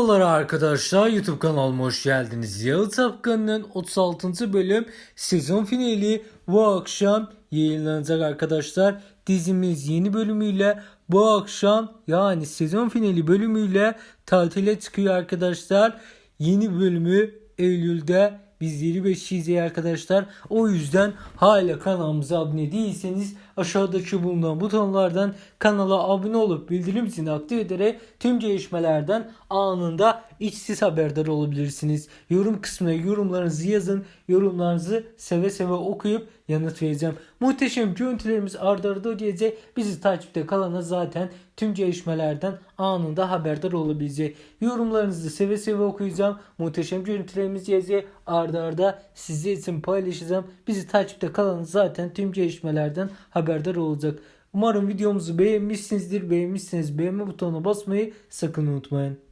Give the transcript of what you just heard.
Merhabalar arkadaşlar YouTube kanalıma hoş geldiniz. Yalı Tapkanı'nın 36. bölüm sezon finali bu akşam yayınlanacak arkadaşlar. Dizimiz yeni bölümüyle bu akşam yani sezon finali bölümüyle tatile çıkıyor arkadaşlar. Yeni bölümü Eylül'de biz 25 izleyi arkadaşlar. O yüzden hala kanalımıza abone değilseniz aşağıdaki bulunan butonlardan kanala abone olup bildirim zilini aktif ederek tüm gelişmelerden anında içsiz haberdar olabilirsiniz. Yorum kısmına yorumlarınızı yazın. Yorumlarınızı seve seve okuyup yanıt vereceğim. Muhteşem görüntülerimiz arda arda gelecek. Bizi takipte kalana zaten tüm gelişmelerden anında haberdar olabilecek. Yorumlarınızı seve seve okuyacağım. Muhteşem görüntülerimiz gelecek. Arda arda sizler için paylaşacağım. Bizi takipte kalan zaten tüm gelişmelerden haberdar olacak. Umarım videomuzu beğenmişsinizdir. Beğenmişseniz beğenme butonuna basmayı sakın unutmayın.